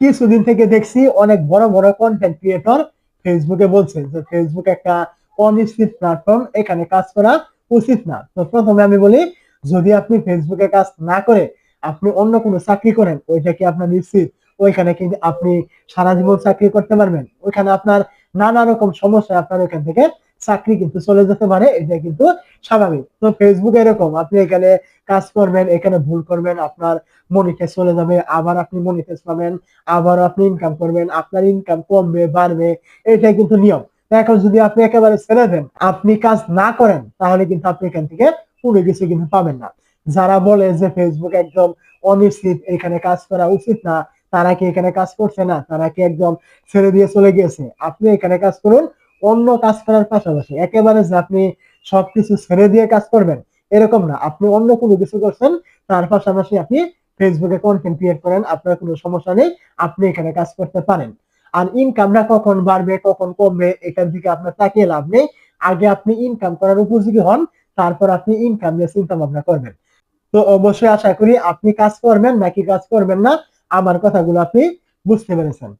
কিছুদিন থেকে দেখছি অনেক বড় বড় কন্টেন্ট ক্রিয়েটর ফেসবুকে বলছে যে ফেসবুক একটা অনিশ্চিত প্ল্যাটফর্ম এখানে কাজ করা উচিত না। তো প্রথমে আমি বলি, যদি আপনি ফেসবুকে কাজ না করে আপনি অন্য কোনো চাকরি করেন, ওইটা কি আপনার নিশ্চিত? ওইখানে কিন্তু আপনি সারা জীবন চাকরি করতে পারবেন? ওইখানে আপনার নানা রকম সমস্যা আপনার ওইখান থেকে চাকরি কিন্তু চলে যেতে পারে এটা কিন্তু স্বাভাবিক। তো ফেসবুক এরকম, আপনি এখানে কাজ করবেন, এখানে ভুল করবেন, আপনার মনিটাইজ চলে যাবে, আবার আপনি মনিটাইজ পাবেন, আবার আপনি ইনকাম করবেন, আপনার ইনকাম কমবে, বাড়বে, এটাই কিন্তু নিয়ম। এখন যদি আপনি একেবারে ছেড়ে দেন, আপনি কাজ না করেন, তাহলে কিন্তু আপনি এখান থেকে কোনো কিছু কিন্তু পাবেন না। যারা বলে যে ফেসবুক একদম অনিশ্চিত, এখানে কাজ করা উচিত না তারা কি এখানে কাজ করছে না? তারা কি একদম ছেড়ে দিয়ে চলে গিয়েছে? আপনি এখানে কাজ করুন, অন্য কাজ করার পাশাপাশি। একেবারে যে আপনি সবকিছু ছেড়ে দিয়ে কাজ করবেন, এরকম না। আপনি অন্য কোনো কিছু করছেন, তার পাশাপাশি আপনি ফেসবুকে কন্টেন্ট ক্রিয়েট করেন, আপনার কোনো সমস্যা নেই, আপনি এখানে কাজ করতে পারেন। আর ইনকামটা কখন বাড়বে, কখন কমবে, এটার দিকে আপনার তাকিয়ে লাভ নেই। আগে আপনি ইনকাম করার উপযোগী হন, তারপর আপনি ইনকাম নিয়ে চিন্তা ভাবনা করবেন। তো অবশ্যই আশা করি আপনি কাজ করবেন নাকি কাজ করবেন না আমার কথাগুলো আপনি বুঝতে পেরেছেন।